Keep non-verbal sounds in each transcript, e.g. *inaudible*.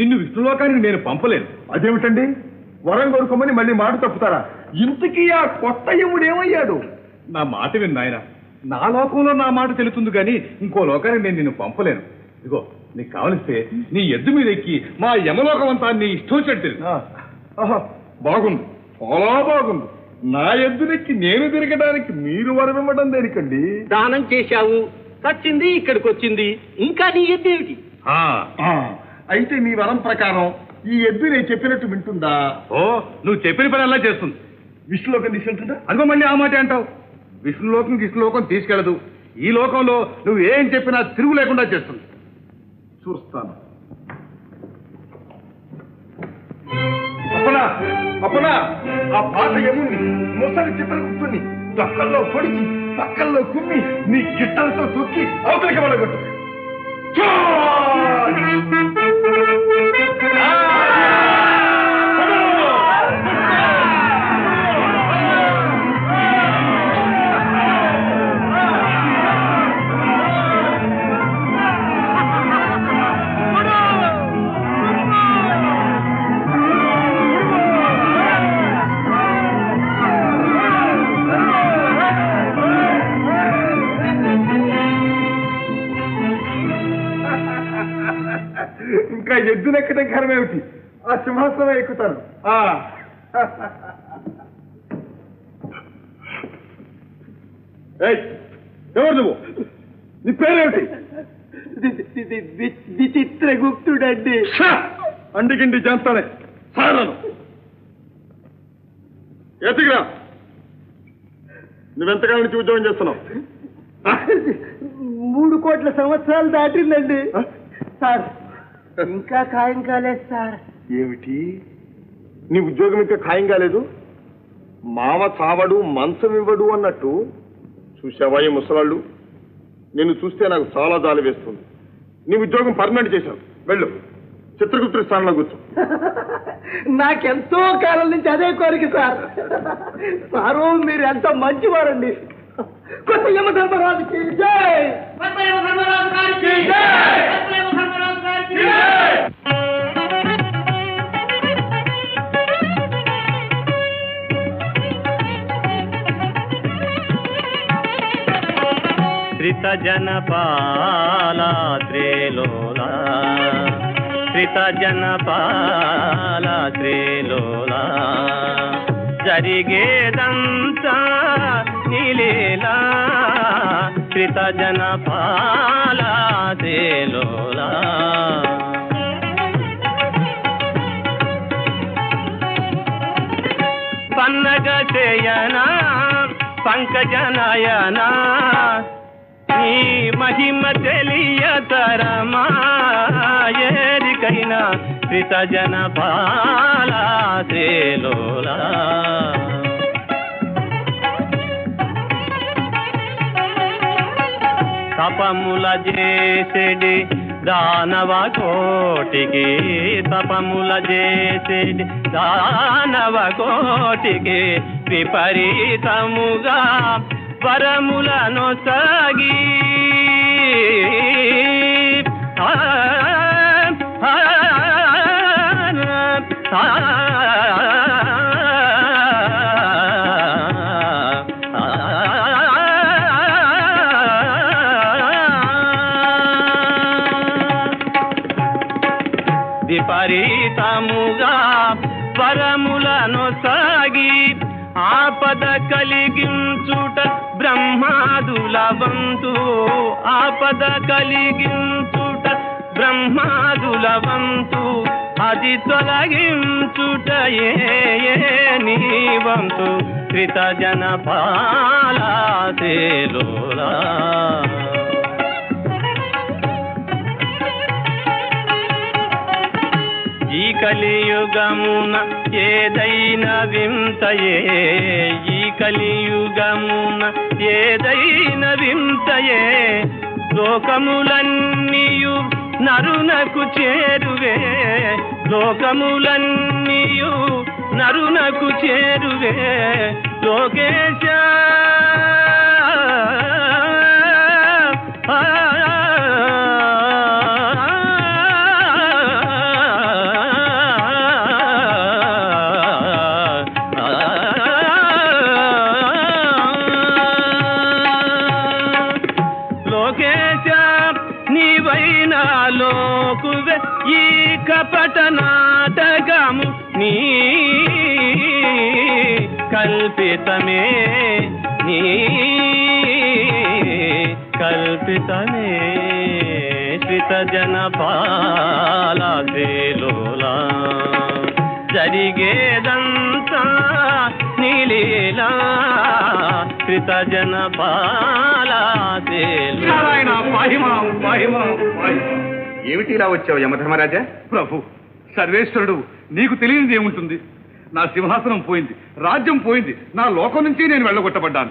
నిన్ను విష్ణులోకానికి నేను పంపలేను. అదేమిటండి? వరం కోరుకోమని మళ్ళీ మాట తప్పుతారా? ఇంతకీ ఆ కొత్త యముడు ఏమయ్యాడు? నా మాట విను నాయన. నా లోకంలో నా మాట తెలుస్తుంది కానీ ఇంకో లోకానికి నేను నిన్ను పంపలేను. ఇదిగో నీకు కావలిస్తే నీ ఎద్దు మీద ఎక్కి మా యమలోకం అంతా నీ ఇష్టం వచ్చినట్టు తిరుగు. ఆ, ఆహా, బాగుంది. చాలా బాగుంది. నా ఎద్దునెక్కి నేను తిరగడానికి మీరు వరం ఇవ్వడం దేనికండి? దానం చేశావు చచ్చింది ఇక్కడికి వచ్చింది ఇంకా నీ ఎద్దేమిటి? ఆ, ఆ, అయితే మీ వరం ప్రకారం ఈ ఎద్దు నేను చెప్పినట్టు వింటుందా? ఓ నువ్వు చెప్పిన పని అలా చేస్తుంది. విష్ణులోకి తీసుకెళ్తుందా అదిగో మళ్ళీ ఆ మాట అంటావు. విష్ణులోకం విష్ణులోకం తీసుకెళ్ళదు. ఈ లోకంలో నువ్వు ఏం చెప్పినా తిరుగు లేకుండా చేస్తుంది. చూస్తాను. అప్పనా? అప్పనా? ఆ యముని ముసలి చిత్రగుప్తుని దక్కల్లో పొడిచి పక్కల్లో కుమ్మి నీ గిట్టలతో తొక్కి అవతలికి వెళ్ళగొట్టు. ఇంకా ఎద్దునెక్కడం కరమేమిటి ఆ సింహాసనం ఎక్కుతాను. ఎవరు నువ్వు? నీ పేరేమిటి? విచిత్రగుప్తుడండి. ఛ! అండిగిండి చేస్తానే సారను. ఎత్తుకురా. నువ్వెంతకాలం నుంచి ఉద్యోగం చేస్తున్నావు? మూడు కోట్ల సంవత్సరాలు దాటిందండి? సార్ ఇంకా ఖాయం కాలేదు సార్. ఏమిటి? నీ ఉద్యోగం ఇంకా ఖాయం కాలేదు? మామ చావడు మంచం ఇవ్వడు అన్నట్టు చూసావా ఈ ముసలాళ్ళు? నిన్ను చూస్తే నాకు చాలా జాలి వేస్తుంది. నీ ఉద్యోగం పర్మనెంట్ చేశావు వెళ్ళు. చిత్రగుప్తుడి స్థానంలో కూర్చో. *laughs* నాకెంతో కాలం నుంచి అదే కోరిక సార్. సారు మీరు ఎంత మంచివారండి. కొత్త యమ ధర్మరాజుకి జై! కొత్త యమ ధర్మరాజు గారికి జై! కొత్త యమ ధర్మరాజు గారికి జై త్రితజనపాలా త్రిలోలా త్రితజనపాలా జరిగేదంతా కృత త్రితజనపాలా త్రిలోలా పన్నగ చేయనా పంకజనయనా నీ మహిమ తెలియతరమా ఏరికైనా కృతజన పాలా శ్రీలోలా తపముల చేసేడి దానవ కోటికి తపముల చేసేడి దానవ కోటికి విపరీతముగా పరములను సాగి ఆ, విపరీతముగా వరములను సాగి ఆపద కలిగించుట బ్రహ్మాదుల వంతు. ఆపద కలిగించుట బ్రహ్మాదుల వంతు. అది తొలగించుట ఏ నీ వంతు. కృతజన పాలా ఈ కలియుగమున ఏదైనా వింతయే ఈ కలియుగమున ఏదైనా వింతయే లోకములన్నీయు నరునకు చేరువే లోకములన్నీయు నరునకు చేరువే లోకేశా కల్పితమే శ్రిత జన పాలోలా జరిగేదంతా నీలీలా శ్రిత జన ఏమిటి ఇలా వచ్చావు యమధర్మరాజా? ప్రభు సర్వేశ్వరుడు నీకు తెలియనిది ఏముంటుంది? నా సింహాసనం పోయింది రాజ్యం పోయింది నా లోకం నుంచి నేను వెళ్ళగొట్టబడ్డాను.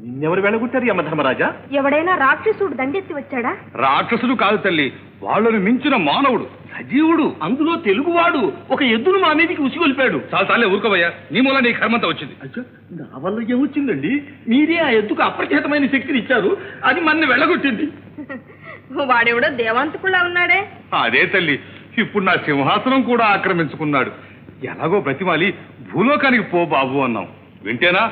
నిన్నెవరు వెళ్ళగొట్టారు యమధర్మరాజా ఎవడైనా రాక్షసుడు దండెత్తి వచ్చాడా? రాక్షసుడు కాదు తల్లి వాళ్ళను మించిన మానవుడు సజీవుడు అందులో తెలుగువాడు ఒక ఎద్దును మా మీదికి ఉసిగొల్పాడు. చాలా చాలే ఊరుకోవయ్యా నీ మూల నీ కర్మంతా వచ్చింది. నా వల్ల ఏమొచ్చిందండి? మీరే ఆ ఎద్దుకు అప్రచేతమైన శక్తిని ఇచ్చారు అది మన వెళ్ళగొట్టింది. *laughs* వాడెవడో దేవాంతకుల్లా ఉన్నాడే? అదే తల్లి ఇప్పుడు నా సింహాసనం కూడా ఆక్రమించుకున్నాడు. ఎలాగో బ్రతిమాలి భూలోకానికి పో బాబు అన్నాం. వింటేనా?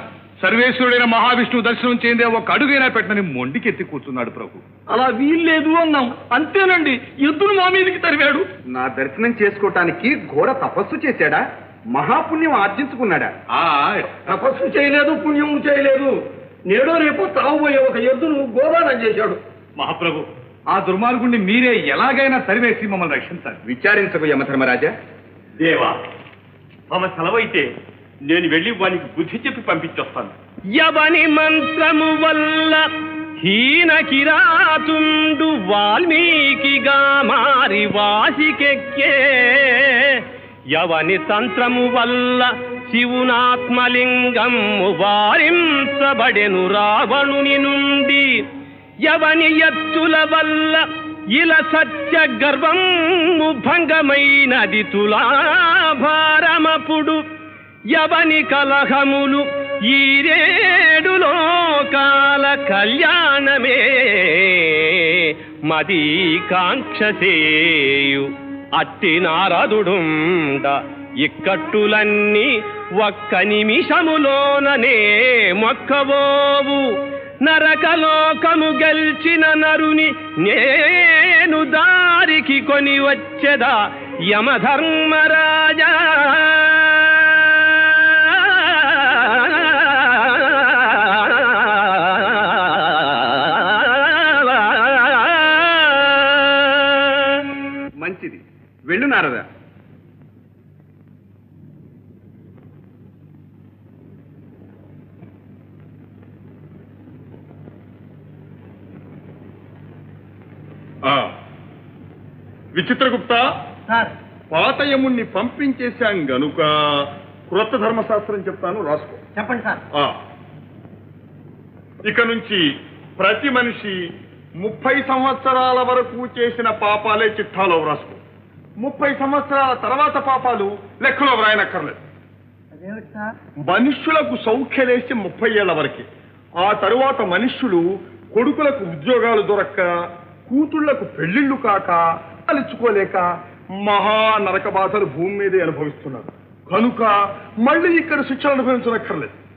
సర్వేశ్వరుడైన మహావిష్ణువు దర్శనం చేయందే ఒక అడుగైనా పెట్టనని మొండికెత్తి కూర్చున్నాడు ప్రభు. అలా వీల్లేదు అన్నాం. అంతేనండి. ఎద్దును మా మీదికి తరివాడు. నా దర్శనం చేసుకోవటానికి ఘోర తపస్సు చేశాడా? మహాపుణ్యం ఆర్జించుకున్నాడా? ఆ తపస్సు చేయలేదు పుణ్యం చేయలేదు. నేడో రేపో తావుపోయే ఒక ఎద్దును గోదానం చేశాడు. మహాప్రభు ఆ దుర్మార్గుణ్ణి మీరే ఎలాగైనా తరివేసి మమ్మల్ని రక్షించాలి. విచారించకు యమధర్మరాజా. దేవా మమ సెలవైతే నేను వెళ్ళి వానికి బుద్ధి చెప్పి పంపించొస్తాను. యవని మంత్రము వల్ల హీన కిరాతుండు వాల్మీకిగా మారి వాసికెక్కే. యవని తంత్రము వల్ల శివునాత్మలింగము వారించబడెను రావణుని నుండి. యవని ఎత్తుల వల్ల ఇల సత్య గర్వము భంగమైనది తులాభారమపుడు. యవని కలహములు ఈ రేడు లోకాల కళ్యాణమే. మది కాంక్షసేయు అట్టి నారదుడుండ ఇక్కట్టులన్నీ ఒక్క నిమిషములోననే మొక్కబోవు. నరకలోకము గెల్చిన నరుని నేను దారికి కొని వచ్చెదా యమధర్మరాజా. విచిత్రగుప్త. సార్. పాతయముణ్ణి పంపించేశాం గనుక క్రొత్త ధర్మశాస్త్రం చెప్తాను రాసుకో. చెప్పండి సార్. ఇక నుంచి ప్రతి మనిషి ముప్పై సంవత్సరాల వరకు చేసిన పాపాలే చిట్టాలో వ్రాసుకో ముప్పై సంవత్సరాల తర్వాత పాపాలు లెక్కలో వ్రాయనక్కర్లేదు మనుష్యులకు సౌఖ్యలేసి ముప్పై ఏళ్ళ వరకే. ఆ తరువాత మనుష్యులు కొడుకులకు ఉద్యోగాలు దొరక్క కూతుళ్ళకు పెళ్ళిళ్ళు కాక అలుచుకోలేక మహా నరక బాధలు భూమి మీదే అనుభవిస్తున్నారు. కనుక మళ్ళీ ఇక్కడ శిక్షలు అనుభవించనక్కర్లేదు.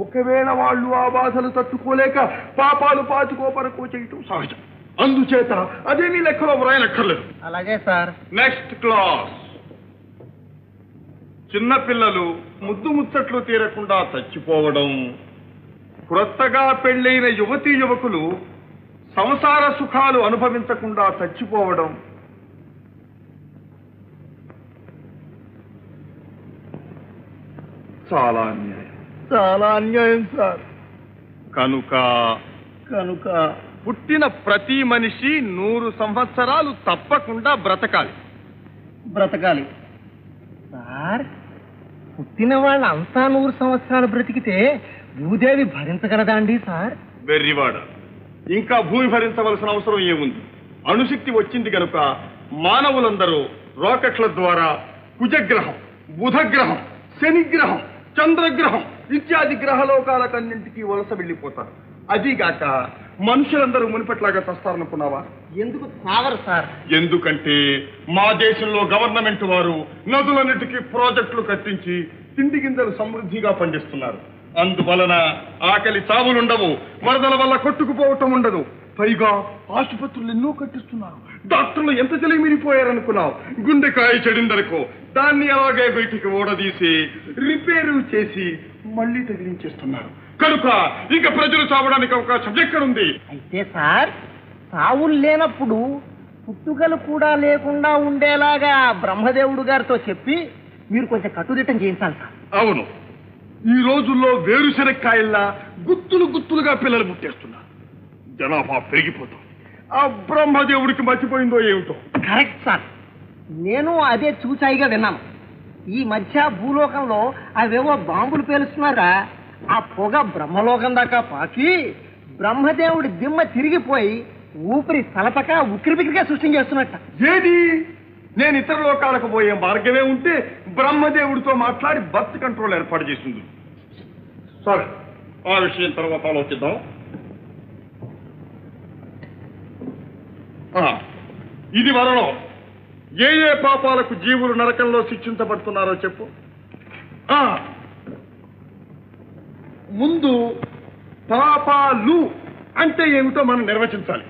ఒకవేళ వాళ్ళు ఆ బాధలు తట్టుకోలేక పాపాలు పాతుకోపరకో చేయటం సహజం. అందుచేత అదేమీ లెక్కలో వ్రాయనక్కర్లేదు. అలాగే సార్. Next class. చిన్నపిల్లలు ముద్దు ముచ్చట్లు తీరకుండా చచ్చిపోవడం క్రొత్తగా పెళ్ళైన యువతీ యువకులు సంసార సుఖాలు అనుభవించకుండా చచ్చిపోవడం చాలా అన్యాయం. చాలా అన్యాయం సార్. కనుక కనుక పుట్టిన ప్రతి మనిషి నూరు సంవత్సరాలు తప్పకుండా బ్రతకాలి. బ్రతకాలి. సార్ పుట్టిన వాళ్ళంతా నూరు సంవత్సరాలు బ్రతికితే భూదేవి భరించగలదా అండి సార్? వెర్రివాడ ఇంకా భూమి భరించవలసిన అవసరం ఏముంది? అణుశక్తి వచ్చింది కనుక మానవులందరూ రాకెట్ల ద్వారా కుజగ్రహం బుధగ్రహం శనిగ్రహం చంద్రగ్రహం. ఇత్యాది గ్రహలోకాలకన్నింటికి వలస వెళ్ళిపోతారు. అదిగాక మనుషులందరూ మునిపట్లాగా చస్తారనుకున్నావా? ఎందుకు సావరు సార్? ఎందుకంటే మా దేశంలో గవర్నమెంట్ వారు నదులన్నిటికీ ప్రాజెక్టులు కట్టించి తిండి గింజలు సమృద్ధిగా పండిస్తున్నారు. అందువలన ఆకలి చావులుండవు. వరదల వల్ల కొట్టుకుపోవటం ఉండదు. పైగా ఆసుపత్రులు ఎన్నో కట్టిస్తున్నారు. డాక్టర్లు ఎంత తెలియమిరిపోయారనుకున్నావు గుండెకాయ చెడిందనుకో దాన్ని అలాగే బయటికి ఓడదీసి రిపేరు చేసి మళ్ళీ తగిలించేస్తున్నారు. కనుక ఇక ప్రజలు చావడానికి అవకాశం ఎక్కడుంది? అయితే సార్ సావులు లేనప్పుడు పుట్టుకలు కూడా లేకుండా ఉండేలాగా బ్రహ్మదేవుడు గారితో చెప్పి మీరు కొంచెం కట్టుదిట్టం చేయించాలి సార్. అవును. ఈ రోజుల్లో వేరుశనక్కాయల్లా గుత్తులు గుత్తులుగా పిల్లలు పుట్టేస్తున్నారు. జనాభా పెరిగిపోతుంది. ఆ బ్రహ్మదేవుడికి మర్చిపోయిందో ఏమిటో? Correct sir. నేను అదే చూచాయిగా విన్నాను. ఈ మధ్య భూలోకంలో అవేవో బాంబులు పేలుస్తున్నారా? ఆ పొగ బ్రహ్మలోకం దాకా పాకి బ్రహ్మదేవుడి దిమ్మ తిరిగిపోయి ఊపిరి తలపక ఉక్కిరిబిక్కిరిగా సృష్టించేస్తున్నట్ట ఏది? నేను ఇతర లోకాలకు పోయే మార్గమే ఉంటే బ్రహ్మదేవుడితో మాట్లాడి బర్త్ కంట్రోల్ ఏర్పాటు చేసింది. సరే ఆ విషయం తర్వాత ఆలోచిద్దాం. ఇది మరణం. ఏ ఏ పాపాలకు జీవులు నరకంలో శిక్షించబడుతున్నారో చెప్పు. ఆ, ముందు పాపాలు అంటే ఏమిటో మనం నిర్వచించాలి.